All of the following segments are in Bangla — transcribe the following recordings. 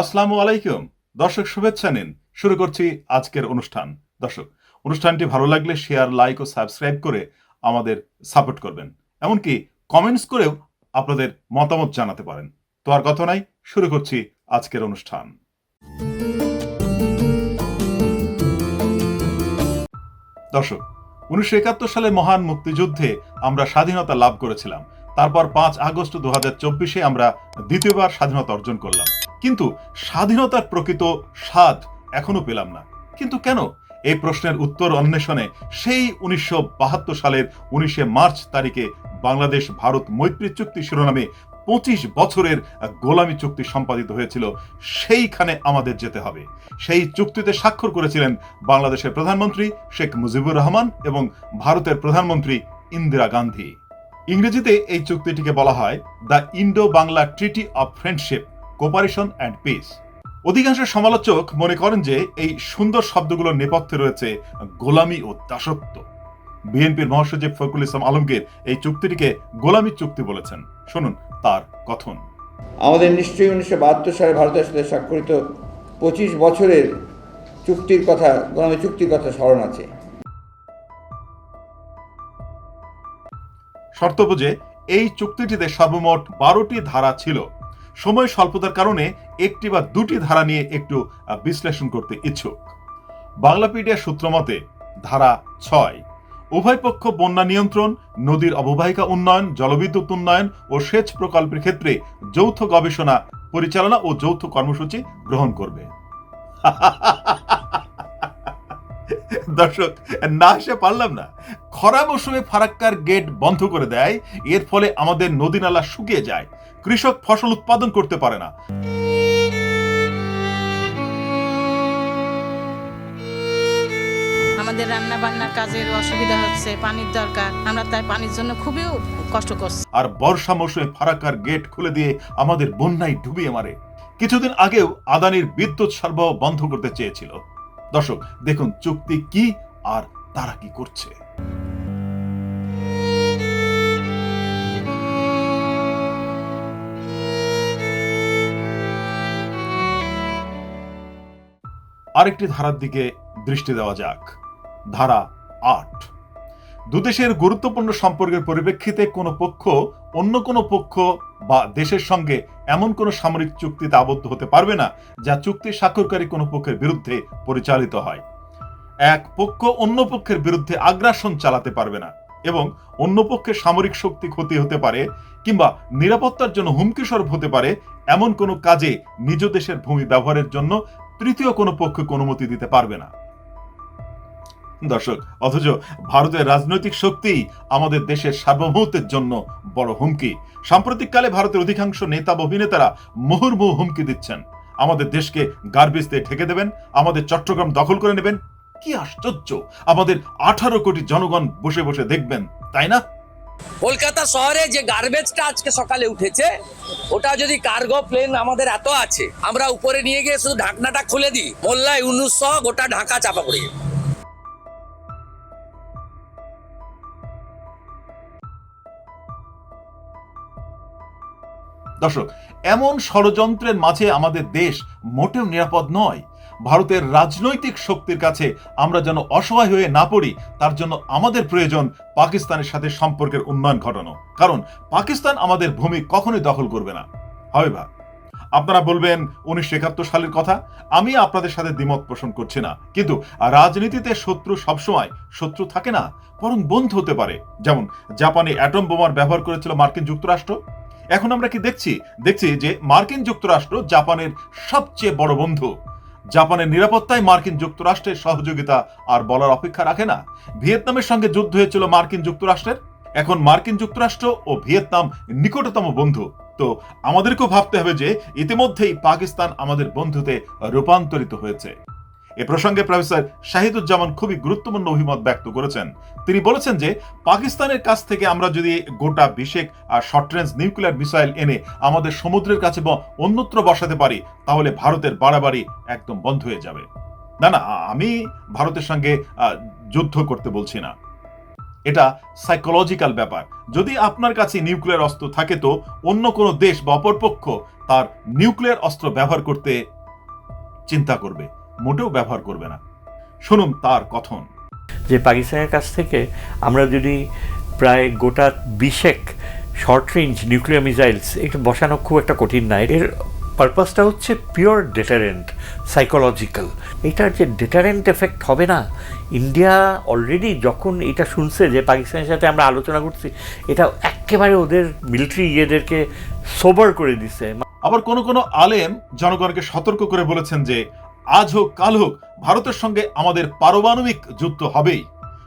আসসালামু আলাইকুম। দর্শক, শুভেচ্ছা নিন। শুরু করছি আজকের অনুষ্ঠান। দর্শক, অনুষ্ঠানটি ভালো লাগলে শেয়ার লাইক ও সাবস্ক্রাইব করে আমাদের সাপোর্ট করবেন। এমনকি কমেন্টস করেও আপনাদের মতামত জানাতে পারেন। তো আর কথা নাই, শুরু করছি আজকের অনুষ্ঠান। দর্শক, উনিশশো একাত্তর সালে মহান মুক্তিযুদ্ধে আমরা স্বাধীনতা লাভ করেছিলাম। তারপর পাঁচ আগস্ট দু হাজার চব্বিশে আমরা দ্বিতীয়বার স্বাধীনতা অর্জন করলাম। কিন্তু স্বাধীনতার প্রকৃত স্বাদ এখনও পেলাম না। কিন্তু কেন? এই প্রশ্নের উত্তর অন্বেষণে সেই উনিশশো বাহাত্তর সালের উনিশে মার্চ তারিখে বাংলাদেশ, ভারত মৈত্রী চুক্তি শিরোনামে পঁচিশ বছরের গোলামী চুক্তি সম্পাদিত হয়েছিল। সেইখানে আমাদের যেতে হবে। সেই চুক্তিতে স্বাক্ষর করেছিলেন বাংলাদেশের প্রধানমন্ত্রী শেখ মুজিবুর রহমান এবং ভারতের প্রধানমন্ত্রী ইন্দিরা গান্ধী। ইংরেজিতে এই চুক্তিটিকে বলা হয় the Indo Bangla treaty of friendship. Cooperation and peace অধিকাংশ সমালোচক মনে করেন যে এই সুন্দর শব্দগুলোর নেপথ্যে রয়েছে গোলামি ও দাসত্ব। বিএনপির মহাসচিব ফখরুল ইসলাম আলমগীর এই চুক্তিটিকে গোলামি চুক্তি বলেছেন। শুনুন তার কথন। আমাদের নিশ্চয়ই উনিশশো বাহাত্তর সালে ভারতের সাথে স্বাক্ষরিত পঁচিশ বছরের চুক্তির কথা গোলামী চুক্তির কথা স্মরণ আছে। শর্ত বুঝে এই চুক্তিটিতে সর্বমোট বারোটি ধারা ছিল। সময় স্বল্পতার কারণে একটি বা দুটি ধারা নিয়ে একটু বিশ্লেষণ করতে ইচ্ছুক। বাংলাপিডিয়া সূত্র মতে, ধারা ছয়, উভয় পক্ষ বন্যা নিয়ন্ত্রণ, নদীর অববাহিকা উন্নয়ন, জলবিদ্যুৎ উন্নয়ন ও সেচ প্রকল্পের ক্ষেত্রে যৌথ গবেষণা, পরিচালনা ও যৌথ কর্মসূচি গ্রহণ করবে। দর্শক না এসে পারলাম না। খরা মৌসুমে ফারাক্কার গেট বন্ধ করে দেয় এর ফলে আমাদের নদী নালা শুকিয়ে যায়। কৃষক ফসল উৎপাদন করতে পারে না। আমাদের রান্না বান্নার কাজের অসুবিধা হচ্ছে পানির দরকার। আমরা তাই পানির জন্য খুবই কষ্ট করছি। আর বর্ষা মৌসুমে ফারাক্কার গেট খুলে দিয়ে আমাদের বন্যায় ডুবিয়ে মারে। কিছুদিন আগেও আদানির বিদ্যুৎ সরবরাহ বন্ধ করতে চেয়েছিল। দর্শক, দেখুন চুক্তি কি আর তারা কি করছে। আরেকটি ধারার দিকে দৃষ্টি দেওয়া যাক। ধারা আট। দুদেশের গুরুত্বপূর্ণ সম্পর্কের পরিপ্রেক্ষিতে কোনো পক্ষ, অন্য কোনো পক্ষ বা দেশের সঙ্গে এমন কোনো সামরিক চুক্তিতে আবদ্ধ হতে পারবে না, যা চুক্তি স্বাক্ষরকারী কোনো পক্ষের বিরুদ্ধে পরিচালিত হয়। এক পক্ষ অন্য পক্ষের বিরুদ্ধে আগ্রাসন চালাতে পারবে না এবং অন্য পক্ষের সামরিক শক্তি ক্ষতি হতে পারে কিংবা নিরাপত্তার জন্য হুমকি স্বরূপ হতে পারে এমন কোনো কাজে নিজ দেশের ভূমি ব্যবহারের জন্য তৃতীয় কোনো পক্ষকে অনুমতি দিতে পারবে না। দর্শক, অথচ ভারতের রাজনৈতিক শক্তি আমাদের দেশের সার্বভৌমত্বের জন্য বড় হুমকি। সাম্প্রতিককালে ভারতের অধিকাংশ নেতা অভিনেতারা মুহুর্মুহু হুমকি দিচ্ছেন। আমাদের দেশকে গার্বেজ দিয়ে ঢেকে দেবেন, আমাদের চট্টগ্রাম দখল করে নেবেন। কি আশ্চর্য! আমাদের আঠারো কোটি জনগণ বসে বসে দেখবেন, তাই না? কলকাতা শহরে যে গার্বেজটা আজকে সকালে উঠেছে, ওটা যদি কার্গো প্লেন আমাদের এত আছে, আমরা উপরে নিয়ে গিয়ে শুধু ঢাকনাটা খুলে দিই। মোল্লা ইউনুস সহ গোটা ঢাকা চাপা পড়ে দর্শক, এমন ষড়যন্ত্রের মাঝে আমাদের দেশ মোটেও নিরাপদ নয়। ভারতের রাজনৈতিক শক্তির কাছে আমরা যেন অসহায় হয়ে না পড়ি, তার জন্য আমাদের প্রয়োজন পাকিস্তানের সাথে সম্পর্কের উন্নয়ন ঘটানো। কারণ পাকিস্তান আমাদের ভূমি কখনোই দখল করবে না। হবে বা? আপনারা বলবেন, উনিশশো একাত্তর সালের কথা? আমি আপনাদের সাথে দ্বিমত পোষণ করছি না। কিন্তু রাজনীতিতে শত্রু সবসময় শত্রু থাকে না, বরং বন্ধু হতে পারে। যেমন, জাপানে অ্যাটম বোমার ব্যবহার করেছিল মার্কিন যুক্তরাষ্ট্র। এখন আমরা কি দেখছি? দেখছি যে মার্কিন যুক্তরাষ্ট্র জাপানের সবচেয়ে বড় বন্ধু। জাপানের নিরাপত্তায় মার্কিন যুক্তরাষ্ট্রের সহযোগিতা আর বলার অপেক্ষা রাখে না। ভিয়েতনামের সঙ্গে যুদ্ধ হয়েছিল মার্কিন যুক্তরাষ্ট্রের। এখন মার্কিন যুক্তরাষ্ট্র ও ভিয়েতনাম নিকটতম বন্ধু। তো আমাদেরকেও ভাবতে হবে যে ইতিমধ্যেই পাকিস্তান আমাদের বন্ধুতে রূপান্তরিত হয়েছে। এ প্রসঙ্গে প্রফেসর শাহিদুজ্জামান খুবই গুরুত্বপূর্ণ অভিমত ব্যক্ত করেছেন। তিনি বলেছেন যে, পাকিস্তানের কাছ থেকে আমরা যদি গোটা বিশেক আর শর্ট রেঞ্জ নিউক্লিয়ার মিসাইল এনে আমাদের সমুদ্রের কাছে বা অন্যত্র বসাতে পারি, তাহলে ভারতের বাড়াবাড়ি একদম বন্ধ হয়ে যাবে। না না আমি ভারতের সঙ্গে যুদ্ধ করতে বলছি না। এটা সাইকোলজিক্যাল ব্যাপার। যদি আপনার কাছে নিউক্লিয়ার অস্ত্র থাকে তো অন্য কোনো দেশ বা অপরপক্ষ তার নিউক্লিয়ার অস্ত্র ব্যবহার করতে চিন্তা করবে। মোটেও ব্যবহার করবে না। শুনুন তার কথন। যে পাকিস্তানের কাছ থেকে আমরা যদি প্রায় গোটা বিশেক শর্ট রেঞ্জ নিউক্লিয়ার মিসাইলস এটা বসানো খুব একটা কঠিন না। এর পারপাসটা হচ্ছে পিওর ডেটারেন্ট সাইকোলজিক্যাল এটার যে ডেটারেন্ট এফেক্ট হবে না ইন্ডিয়া অলরেডি যখন এটা শুনছে যে পাকিস্তানের সাথে আমরা আলোচনা করছি এটা একেবারে ওদের মিলিটারি ইয়েদেরকে সোবার করে দিছে আবার কোনো কোনো আলেম জনগণকে সতর্ক করে বলেছেন যে আজ হোক, কাল হোক, ভারতের সঙ্গে আমাদের পারমাণবিক যুদ্ধ হবেই।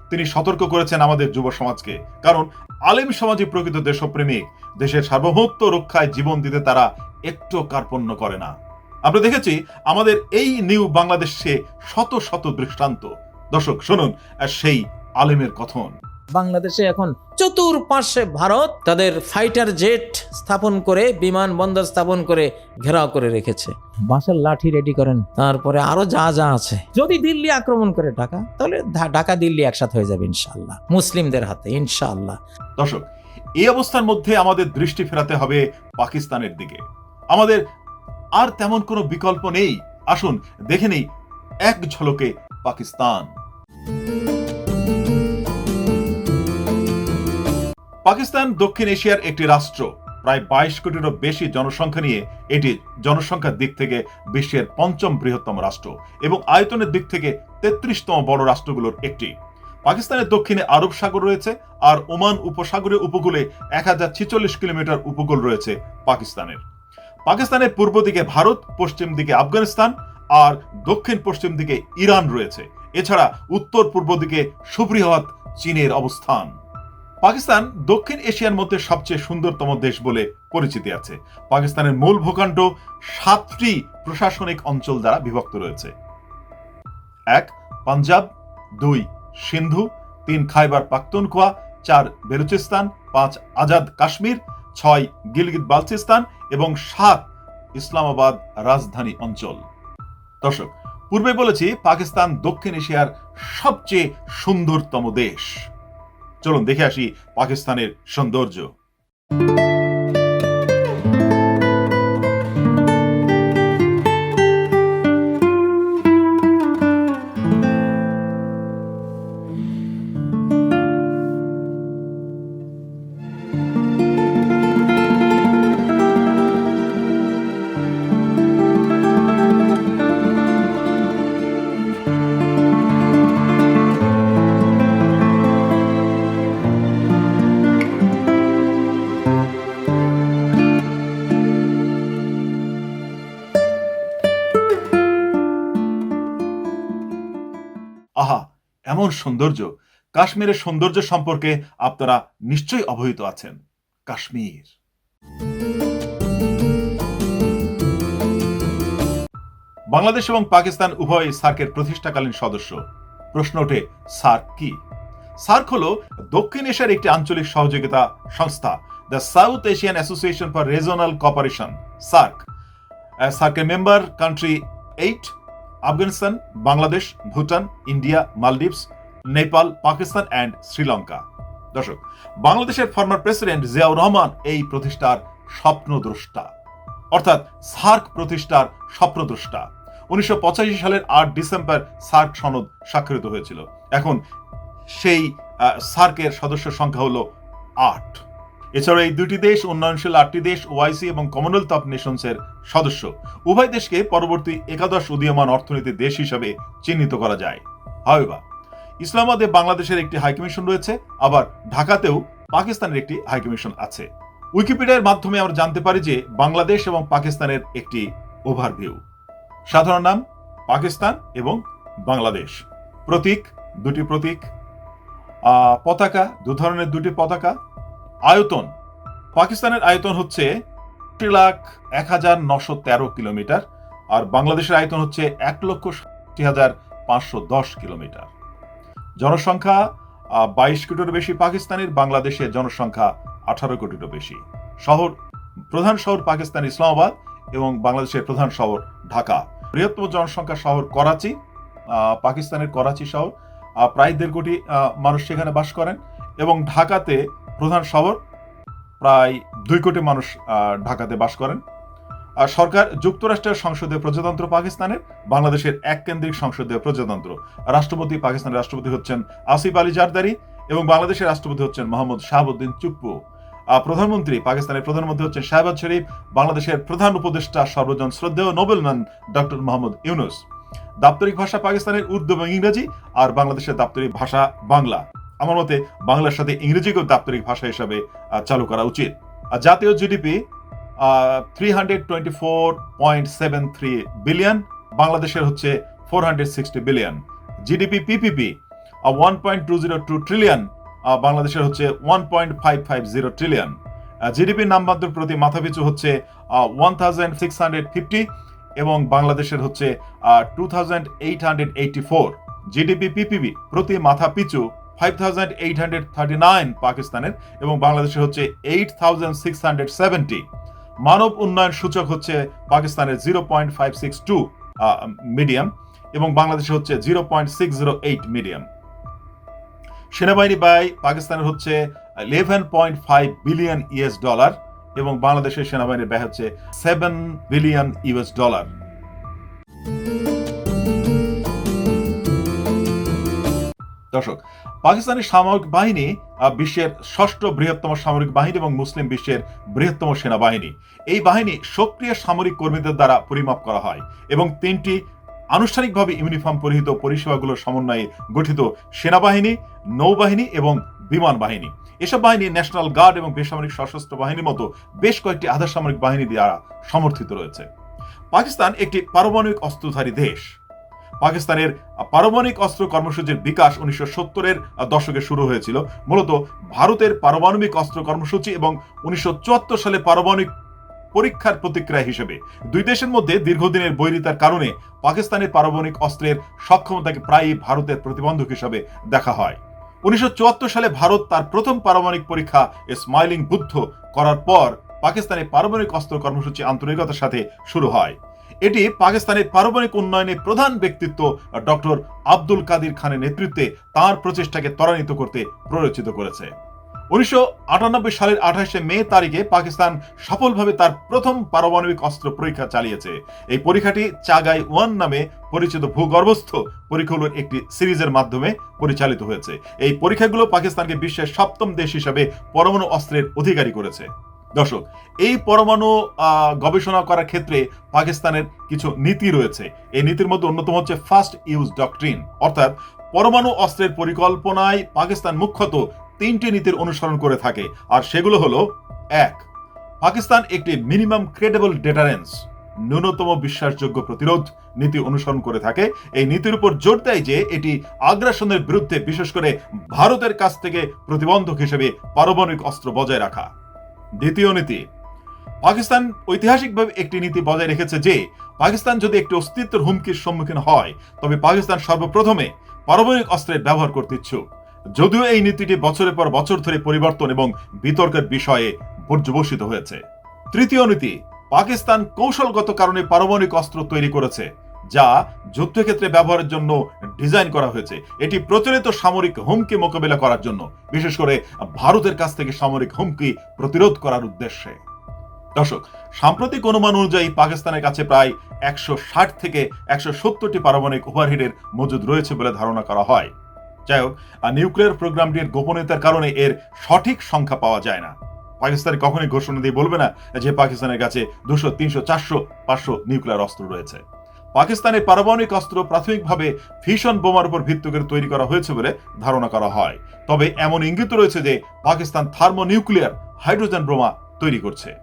তিনি সতর্ক করেছেন আমাদের যুব সমাজকে, কারণ আলেম সমাজই প্রকৃত দেশপ্রেমিক। দেশের সার্বভৌমত্ব রক্ষায় জীবন দিতে তারা একটু কার্পণ্য করে না। আমরা দেখেছি, আমাদের এই নিউ বাংলাদেশে শত শত দৃষ্টান্ত। দর্শক, শুনুন সেই আলেমের কথন। বাংলাদেশে এখন চতুর্পার্শ্বে ভারত তাদের ফাইটার জেট স্থাপন করে বিমানবন্দর স্থাপন করে ঘেরাও করে রেখেছে। বাঁশের লাঠি রেডি করেন। তারপরে আরও যা যা আছে। যদি দিল্লি আক্রমণ করে ঢাকা তাহলে ঢাকা দিল্লি একসাথে হয়ে যাবে ইনশাআল্লাহ মুসলিমদের হাতে ইনশাআল্লাহ। দর্শক এই অবস্থার মধ্যে আমাদের দৃষ্টি ফেরাতে হবে পাকিস্তানের দিকে। আমাদের আর তেমন কোনো বিকল্প নেই। আসুন দেখে নেই এক ঝলকে পাকিস্তান। পাকিস্তান, দক্ষিণ এশিয়ার একটি রাষ্ট্র। প্রায় বাইশ কোটিরও বেশি জনসংখ্যা নিয়ে এটি জনসংখ্যার দিক থেকে বিশ্বের পঞ্চম বৃহত্তম রাষ্ট্র এবং আয়তনের দিক থেকে তেত্রিশতম বড় রাষ্ট্রগুলোর একটি। পাকিস্তানের দক্ষিণে আরব সাগর রয়েছে আর ওমান উপসাগরের উপকূলে এক হাজার ছিচল্লিশ কিলোমিটার উপকূল রয়েছে পাকিস্তানের। পাকিস্তানের পূর্ব দিকে ভারত, পশ্চিম দিকে আফগানিস্তান আর দক্ষিণ পশ্চিম দিকে ইরান রয়েছে। এছাড়া উত্তর পূর্ব দিকে সুবৃহৎ চীনের অবস্থান। পাকিস্তান দক্ষিণ এশিয়ার মধ্যে সবচেয়ে সুন্দরতম দেশ বলে পরিচিতি আছে। পাকিস্তানের মূল ভূখণ্ড সাতটি প্রশাসনিক অঞ্চল দ্বারা বিভক্ত রয়েছে। এক, পাঞ্জাব। দুই, সিন্ধু। তিন, খাইবার পাখতুনখোয়া। চার, বেলুচিস্তান। পাঁচ, আজাদ কাশ্মীর। ছয়, গিলগিত বালচিস্তান। এবং সাত, ইসলামাবাদ রাজধানী অঞ্চল। দর্শক, পূর্বে বলেছি পাকিস্তান দক্ষিণ এশিয়ার সবচেয়ে সুন্দরতম দেশ। চলুন দেখে আসি পাকিস্তানের সৌন্দর্য। এমন সৌন্দর্য? কাশ্মীরের সৌন্দর্য সম্পর্কে আপনারা নিশ্চয়ই অবহিত আছেন। কাশ্মীর। বাংলাদেশ এবং পাকিস্তান উভয় সার্কের প্রতিষ্ঠাকালীন সদস্য। প্রশ্ন ওঠে, সার্ক কি? সার্ক হল দক্ষিণ এশিয়ার একটি আঞ্চলিক সহযোগিতা সংস্থা, the South Asian Association for Regional Cooperation SAARC. সার্কের member, country eight, Afghanistan, Bangladesh, Bhutan, India, Maldives Nepal, Pakistan and Sri Lanka. দর্শক, বাংলাদেশের ফর্মার প্রেসিডেন্ট জিয়াউর রহমান এই প্রতিষ্ঠার স্বপ্নদ্রষ্টা। অর্থাৎ সার্ক প্রতিষ্ঠার স্বপ্নদ্রষ্টা। উনিশশো পঁচাশি সালের আট ডিসেম্বর সার্ক সনদ স্বাক্ষরিত হয়েছিল। এখন সেই সার্কের সদস্য সংখ্যা হলো আট। এছাড়া এই দুটি দেশ, উন্নয়নশীল আটটি দেশ, ওআইসি এবং কমনওয়েলথ অফ নেশনসের সদস্য। উভয় দেশকে পরবর্তী একাদশ উদীয়মান অর্থনীতির দেশ হিসাবে চিহ্নিত করা যায়। হাওয়েবা ইসলামাবাদে বাংলাদেশের একটি হাইকমিশন রয়েছে, আবার ঢাকাতেও পাকিস্তানের একটি হাইকমিশন আছে। উইকিপিডিয়ার মাধ্যমে আমরা জানতে পারি যে বাংলাদেশ এবং পাকিস্তানের একটি ওভারভিউ। সাধারণ নাম, পাকিস্তান এবং বাংলাদেশ। প্রতীক, দুটি প্রতীক। পতাকা, দু ধরনের দুটি পতাকা। আয়তন, পাকিস্তানের আয়তন হচ্ছে একটি লাখ এক হাজার নশো তেরো কিলোমিটার, আর বাংলাদেশের আয়তন হচ্ছে এক লক্ষ ষাট হাজার পাঁচশো দশ কিলোমিটার। জনসংখ্যা বাইশ কোটিরও বেশি পাকিস্তানের বাংলাদেশের জনসংখ্যা আঠারো কোটিরও বেশি। শহর, প্রধান শহর পাকিস্তান ইসলামাবাদ এবং বাংলাদেশের প্রধান শহর ঢাকা। বৃহত্তম জনসংখ্যা শহর করাচি পাকিস্তানের করাচি শহর। প্রায় দেড় কোটি মানুষ সেখানে বাস করেন এবং ঢাকাতে প্রধান শহর প্রায় দুই কোটি মানুষ ঢাকাতে বাস করেন। সরকার যুক্তরাষ্ট্রের সংসদীয় প্রজাতন্ত্র পাকিস্তানের, বাংলাদেশের এক কেন্দ্রিক সংসদীয় প্রজাতন্ত্র। রাষ্ট্রপতি পাকিস্তানের রাষ্ট্রপতি হচ্ছেন আসিফ আলী জারদারি এবং বাংলাদেশের রাষ্ট্রপতি হচ্ছেন মোহাম্মদ শাহাবুদ্দিন চুপ্পু। প্রধানমন্ত্রী, পাকিস্তানের প্রধানমন্ত্রী হচ্ছেন শাহবাজ শরীফ, বাংলাদেশের প্রধান উপদেষ্টা, সর্বজন শ্রদ্ধেয় নোবেলম্যান ডক্টর মোহাম্মদ ইউনুস। দাপ্তরিক ভাষা পাকিস্তানের উর্দু এবং ইংরেজি আর বাংলাদেশের দাপ্তরিক ভাষা বাংলা। আমার মতে, বাংলার সাথে ইংরেজিকেও দাপ্তরিক ভাষা হিসাবে চালু করা উচিত। আর জাতীয় জিডিপি 324.73 বিলিয়ন বাংলাদেশের হচ্ছে 460 বিলিয়ন জিডিপি পিপিপি 1.202 ট্রিলিয়ন বাংলাদেশের হচ্ছে 1.550 ট্রিলিয়ন জিডিপি নামমাত্র প্রতি মাথাপিছু হচ্ছে 1650 এবং বাংলাদেশের হচ্ছে 2884 জিডিপি পিপিবি প্রতি মাথা পিছু 5839 পাকিস্তানের এবং বাংলাদেশের হচ্ছে 8670 মানব উন্নয়ন সূচক হচ্ছে পাকিস্তানের zero point five six two medium এবং বাংলাদেশে হচ্ছে zero point six zero eight medium সেনাবাহিনী ব্যয় পাকিস্তানের হচ্ছে eleven point five billion US dollar এবং বাংলাদেশের সেনাবাহিনীর ব্যয় হচ্ছে সেভেন বিলিয়ন ইউএস ডলার দর্শক পাকিস্তানের সামরিক বাহিনী বিশ্বের ষষ্ঠ বৃহত্তম সামরিক বাহিনী এবং মুসলিম বিশ্বের বৃহত্তম সেনাবাহিনী। এই বাহিনী সক্রিয় সামরিক কর্মীদের দ্বারা পরিমাপ করা হয় এবং তিনটি আনুষ্ঠানিকভাবে ইউনিফর্ম পরিহিত পরিষেবাগুলোর সমন্বয়ে গঠিত সেনাবাহিনী, নৌবাহিনী এবং বিমান বাহিনী। এসব বাহিনী ন্যাশনাল গার্ড এবং বেসামরিক সশস্ত্র বাহিনীর মতো বেশ কয়েকটি আধা সামরিক বাহিনী দ্বারা সমর্থিত রয়েছে। পাকিস্তান একটি পারমাণবিক অস্ত্রধারী দেশ। পাকিস্তানের পারমাণবিক অস্ত্র কর্মসূচির বিকাশ উনিশশো সত্তরের দশকে শুরু হয়েছিল। মূলত ভারতের পারমাণবিক অস্ত্র কর্মসূচি এবং উনিশশো সালে পারমাণবিক পরীক্ষার প্রতিক্রিয়া হিসেবে। দুই দেশের মধ্যে দীর্ঘদিনের বৈরিতার কারণে পাকিস্তানের পারমাণবিক অস্ত্রের সক্ষমতাকে প্রায়ই ভারতের প্রতিবন্ধক হিসেবে দেখা হয়। উনিশশো চুয়াত্তর সালে ভারত তার প্রথম পারমাণবিক পরীক্ষা স্মাইলিং বুদ্ধ করার পর পাকিস্তানের পারমাণবিক অস্ত্র কর্মসূচি আন্তরিকতার সাথে শুরু হয়। এটি পাকিস্তানের পারমাণবিক উন্নয়নে প্রধান ব্যক্তিত্ব, ডক্টর আব্দুল কাদির খানের নেতৃত্বে তার প্রচেষ্টাকে ত্বরান্বিত করতে প্ররোচিত করেছে। উনিশশো আটানব্বই সালের আঠাশে মে তারিখে পাকিস্তান সফলভাবে তার প্রথম পারমাণবিক অস্ত্র পরীক্ষা চালিয়েছে। এই পরীক্ষাটি চাগাই ওয়ান নামে পরিচিত ভূগর্ভস্থ পরীক্ষাগুলোর একটি সিরিজের মাধ্যমে পরিচালিত হয়েছে। এই পরীক্ষাগুলো পাকিস্তানকে বিশ্বের সপ্তম দেশ হিসেবে পরমাণু অস্ত্রের অধিকারী করেছে। দর্শক, এই পরমাণু গবেষণা করার ক্ষেত্রে পাকিস্তানের কিছু নীতি রয়েছে। এই নীতির মধ্যে অন্যতম হচ্ছে ফার্স্ট ইউজ ডকট্রিন। অর্থাৎ পরমাণু অস্ত্রের পরিকল্পনায় পাকিস্তান মুখ্যত তিনটি নীতির অনুসরণ করে থাকে, আর সেগুলো হলো, এক, পাকিস্তান একটি মিনিমাম ক্রেডেবল ডেটারেন্স ন্যূনতম বিশ্বাসযোগ্য প্রতিরোধ নীতি অনুসরণ করে থাকে। এই নীতির উপর জোর দেয় যে এটি আগ্রাসনের বিরুদ্ধে বিশেষ করে ভারতের কাছ থেকে প্রতিবন্ধক হিসেবে পারমাণবিক অস্ত্র বজায় রাখা। দ্বিতীয় নীতি। পাকিস্তান ঐতিহাসিকভাবে একটি নীতি বজায় রেখেছে যে, পাকিস্তান যদি একটি অস্তিত্বের হুমকির সম্মুখীন হয়, তবে পাকিস্তান সর্বপ্রথমে পারমাণবিক অস্ত্রের ব্যবহার করতে ইচ্ছুক। যদিও এই নীতিটি বছরের পর বছর ধরে পরিবর্তন এবং বিতর্কের বিষয়ে পর্যবসিত হয়েছে। তৃতীয় নীতি, পাকিস্তান কৌশলগত কারণে পারমাণবিক অস্ত্র তৈরি করেছে। যা যুদ্ধক্ষেত্রে ব্যবহারের জন্য ডিজাইন করা হয়েছে। এটি প্রচলিত সামরিক হুমকি মোকাবিলা করার জন্য, বিশেষ করে ভারতের কাছ থেকে সামরিক হুমকি প্রতিরোধ করার উদ্দেশ্যে। দর্শক, সাম্প্রতিক অনুমান অনুযায়ী পাকিস্তানের কাছে প্রায় একশো ষাট থেকে একশো সত্তরটি পারমাণবিক ওভারহেডের মজুদ রয়েছে বলে ধারণা করা হয়। যাই হোক নিউক্লিয়ার প্রোগ্রামটির গোপনীয়তার কারণে এর সঠিক সংখ্যা পাওয়া যায় না। পাকিস্তান কখনোই ঘোষণা দিয়ে বলবে না যে পাকিস্তানের কাছে দুশো, তিনশো, চারশো, পাঁচশো নিউক্লিয়ার অস্ত্র রয়েছে। পাকিস্তানের পারমাণবিক অস্ত্র প্রাথমিকভাবে ভীষণ বোমার উপর ভিত্তি করে তৈরি করা হয়েছে বলে ধারণা করা হয়। তবে এমন ইঙ্গিত রয়েছে যে পাকিস্তান থার্মো নিউক্লিয়ার হাইড্রোজেন বোমা তৈরি করছে।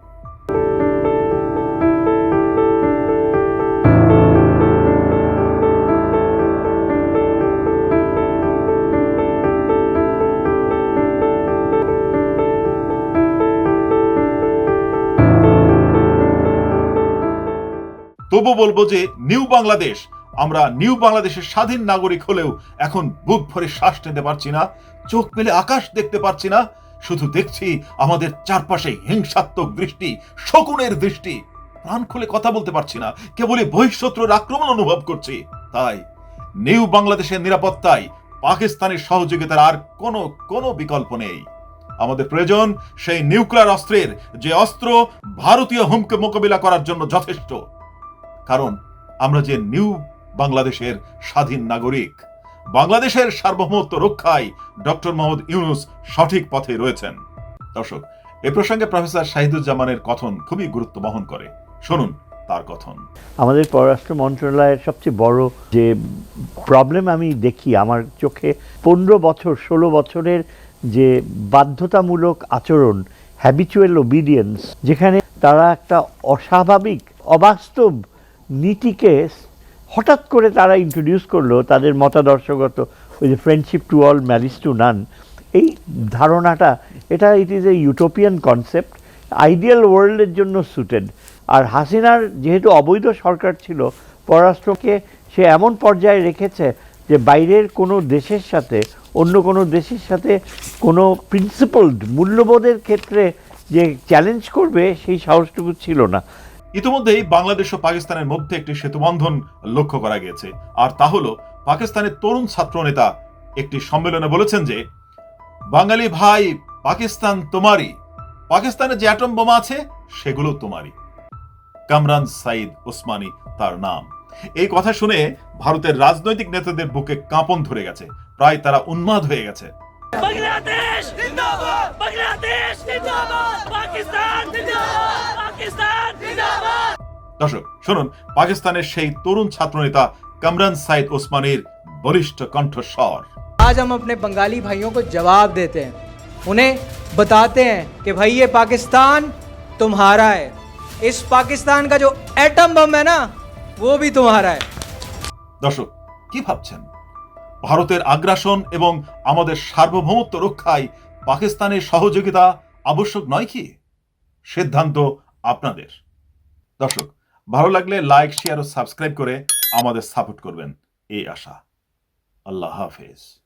তবু বলব যে নিউ বাংলাদেশ, আমরা নিউ বাংলাদেশের স্বাধীন নাগরিক হলেও এখন বুক ভরে শ্বাস নিতে পারছি না, চোখ পেলে আকাশ দেখতে পারছি না, শুধু দেখছি আমাদের চারপাশে হিংসাত্মক দৃষ্টি, শকুনের দৃষ্টি। প্রাণ খুলে কথা বলতে পারছি না, কেবলই বহিঃশত্রুর আক্রমণ অনুভব করছি। তাই নিউ বাংলাদেশের নিরাপত্তায় পাকিস্তানের সহযোগিতার আর কোনো কোনো বিকল্প নেই। আমাদের প্রয়োজন সেই নিউক্লিয়ার অস্ত্রের, যে অস্ত্র ভারতীয় হুমকে মোকাবিলা করার জন্য যথেষ্ট। কারণ আমরা যে নিউ বাংলাদেশের স্বাধীন নাগরিক, বাংলাদেশের সার্বভৌমত্ব রক্ষায় ডক্টর মোহাম্মদ ইউনুস সঠিক পথে রয়েছেন। দর্শক, এ প্রসঙ্গে প্রফেসর শাহিদুজ্জামানের কথন খুবই গুরুত্ব বহন করে। শুনুন তার কথন। আমাদের পররাষ্ট্র মন্ত্রণালয়ের সবচেয়ে বড় যে প্রবলেম আমি দেখি আমার চোখে, পনেরো বছর, ষোলো বছরের যে বাধ্যতামূলক আচরণ হ্যাবিচুয়াল ওবিডিয়েন্স যেখানে তারা একটা অস্বাভাবিক, অবাস্তব নীতিকে হঠাৎ করে তারা ইন্ট্রোডিউস করল, তাদের মতাদর্শগত, ওই যে friendship to all marriage to none এই ধারণাটা, এটা it is a utopian concept ideal ওয়ার্ল্ডের জন্য সুটেড আর হাসিনার যেহেতু অবৈধ সরকার ছিল, পররাষ্ট্রকে সে এমন পর্যায়ে রেখেছে যে বাইরের কোনো দেশের সাথে, অন্য কোনো দেশের সাথে কোনো প্রিন্সিপালড মূল্যবোধের ক্ষেত্রে যে চ্যালেঞ্জ করবে, সেই সাহসটুকু ছিল না। ইতিমধ্যেই বাংলাদেশ ও পাকিস্তানের মধ্যে একটি সেতুবন্ধন লক্ষ্য করা গেছে আর তা হলো, পাকিস্তানের তরুণ ছাত্র নেতা একটি সম্মেলনে বলেছেন যে, বাঙালি ভাই, পাকিস্তান তোমারই। পাকিস্তানে যে অ্যাটম বোমা আছে, সেগুলো তোমারই। কামরান সাইদ ওসমানী তার নাম। এই কথা শুনে ভারতের রাজনৈতিক নেতাদের বুকে কাঁপন ধরে গেছে। প্রায় তারা উন্মাদ হয়ে গেছে। बांग्लादेश जिंदाबाद बांग्लादेश जिंदाबाद पाकिस्तान जिंदाबाद पाकिस्तान जिंदाबाद দর্শক শুনুন পাকিস্তানের সেই তরুণ ছাত্রনেতা কামরান সাইদ ওসমানীর বলিষ্ঠ কণ্ঠস্বর आज हम अपने बंगाली भाइयों को जवाब देते हैं उन्हें बताते हैं कि भाई ये पाकिस्तान तुम्हारा है इस पाकिस्तान का जो एटम बम है ना वो भी तुम्हारा है দর্শক কি ভাবছেন ভারতের আগ্রাসন এবং আমাদের সার্বভৌমত্ব রক্ষায় পাকিস্তানের সহযোগিতা আবশ্যক নয় কি? সিদ্ধান্ত আপনাদের। দর্শক, ভালো লাগলে লাইক শেয়ার ও সাবস্ক্রাইব করে আমাদের সাপোর্ট করবেন। এই আশা। আল্লাহ হাফেজ।